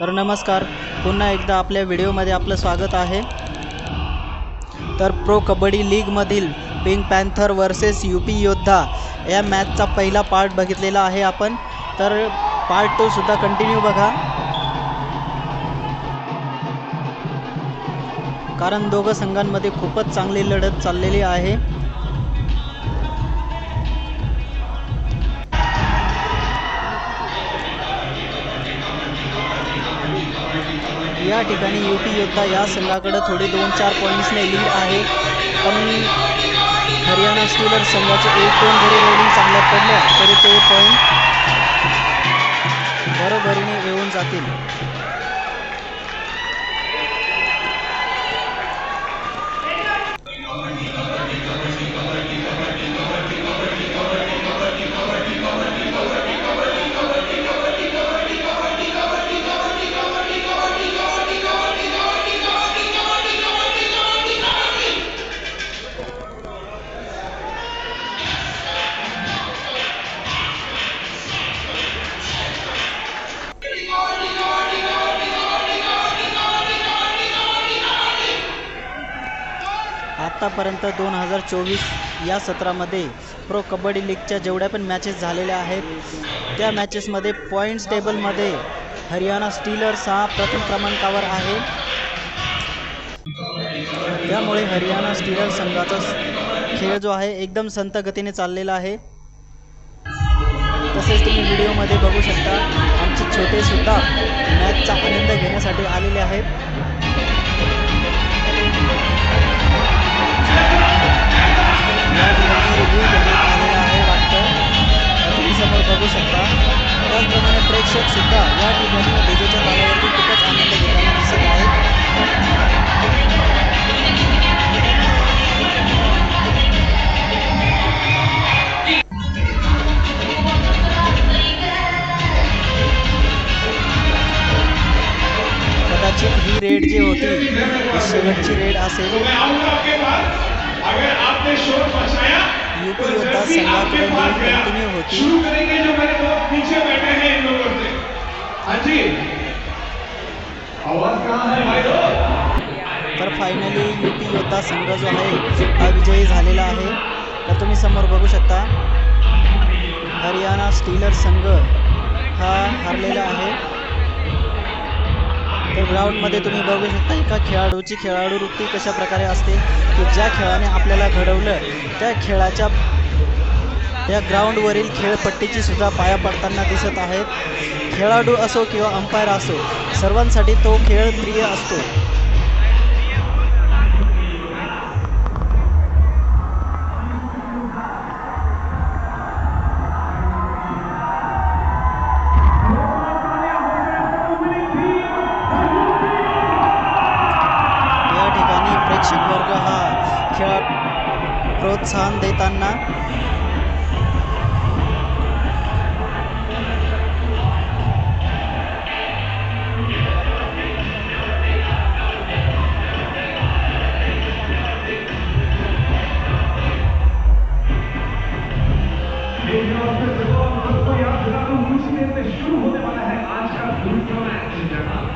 तर नमस्कार पुन्हा एकदा आपल्या व्हिडिओमध्ये आपलं स्वागत आहे. तर प्रो कबड्डी लीगमधील pink panther versus U P Yoddha या मॅचचा पहिला पार्ट बघितलेला आहे आपण. तर पार्ट टूसुद्धा कंटिन्यू बघा. कारण दोघं संघांमध्ये खूपच चांगली लढत चाललेली आहे. या ठिकाणी यू पी योद्धा या संघाकडे थोडे दोन चार पॉईंट्सने लीड आहे. पण हरियाणा स्टीलर संघाचे एक दोन जरी रेडिंग चांगल्या पडल्या तरी ते पॉईंट बरोबरीने येऊन जातील. आत्तापर्यंत दोन हजार चोवीस या सत्रामध्ये प्रो कबड्डी लीगच्या जेवढ्या पण मॅचेस झालेल्या आहेत त्या मॅचेसमध्ये पॉईंट्स टेबलमध्ये हरियाणा स्टीलर्स हा प्रथम क्रमांकावर आहे. त्यामुळे हरियाणा स्टीलर संघाचा खेळ जो आहे एकदम संत गतीने चाललेला आहे. तसेच तुम्ही व्हिडिओमध्ये बघू शकता आमचे छोटेसुद्धा मॅचचा आनंद घेण्यासाठी आलेले आहेत. या ठिकाणी रिव्ह्यू देण्यात आलेला आहे वाटतं तुम्ही समोर बघू शकता त्याचप्रमाणे प्रेक्षक या ठिकाणी तालावरती खूपच आनंद घेताना दिसत आहेत कदाचित ही रेड जी होती शेवटची रेड असेल. है। भाई लोग? तर फायनली यूपी योद्धा संघ जो आहे हा विजयी झालेला आहे तर तुम्ही समोर बघू शकता हरियाणा स्टीलर संघ हा हारलेला आहे. तर ग्राउंडमध्ये तुम्ही बघू शकता एका खेळाडूची खेळाडू वृत्ती कशा प्रकारे असते की ज्या खेळाने आपल्याला घडवलं त्या खेळाच्या या ग्राउंडवरील खेळपट्टीची सुद्धा पाया पडताना दिसत आहेत. खेळाडू असो किंवा अंपायर असो सर्वांसाठी तो खेळ प्रिय असतो. या ठिकाणी प्रेक्षक वर्ग हा खेळ प्रोत्साहन देताना शुरू होने वाला है आज का दूसरा मैच